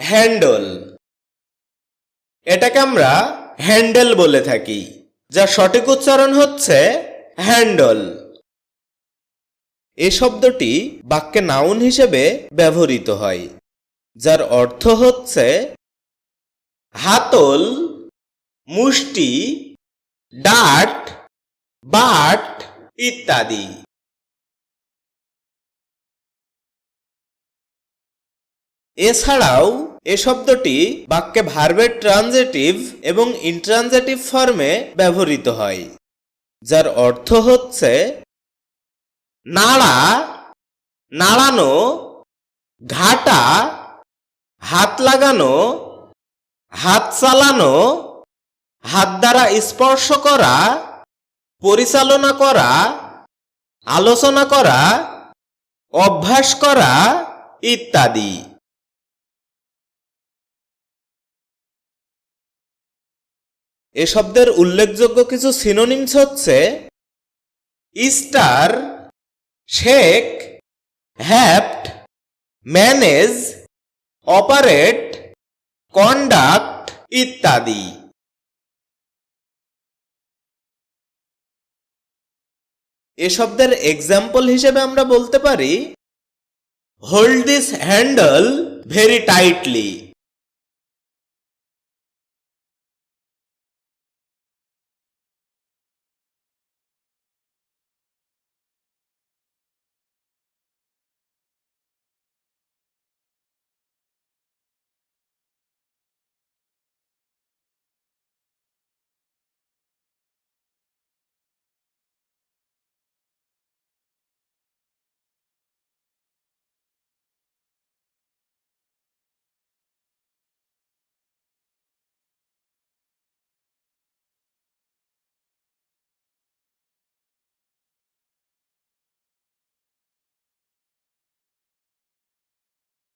Handle. এটাকে আমরা handle বলে থাকি যার সঠিক উচ্চারণ হচ্ছে হ্যান্ডল। এ শব্দটি বাক্যে নাউন হিসেবে ব্যবহৃত হয়, যার অর্থ হচ্ছে হাতল, মুষ্টি, ডাট, বাট ইত্যাদি। এছাড়াও এ শব্দটি বাক্যে ভার্বের ট্রানজেটিভ এবং ইন্ট্রানজেটিভ ফর্মে ব্যবহৃত হয়, যার অর্থ হচ্ছে নাড়া, নাড়ানো, ঘাটা, হাত লাগানো, হাত চালানো, হাত দ্বারা স্পর্শ করা, পরিচালনা করা, আলোচনা করা, অভ্যাস করা ইত্যাদি। এ শব্দের উল্লেখযোগ্য কিছু সিনোনিমস হচ্ছে ইস্টার, শেক হ্যাপ্ট ম্যানেজ, অপারেট, কন্ডাক্ট ইত্যাদি। এ শব্দের এক্সাম্পল হিসেবে আমরা বলতে পারি hold this handle very tightly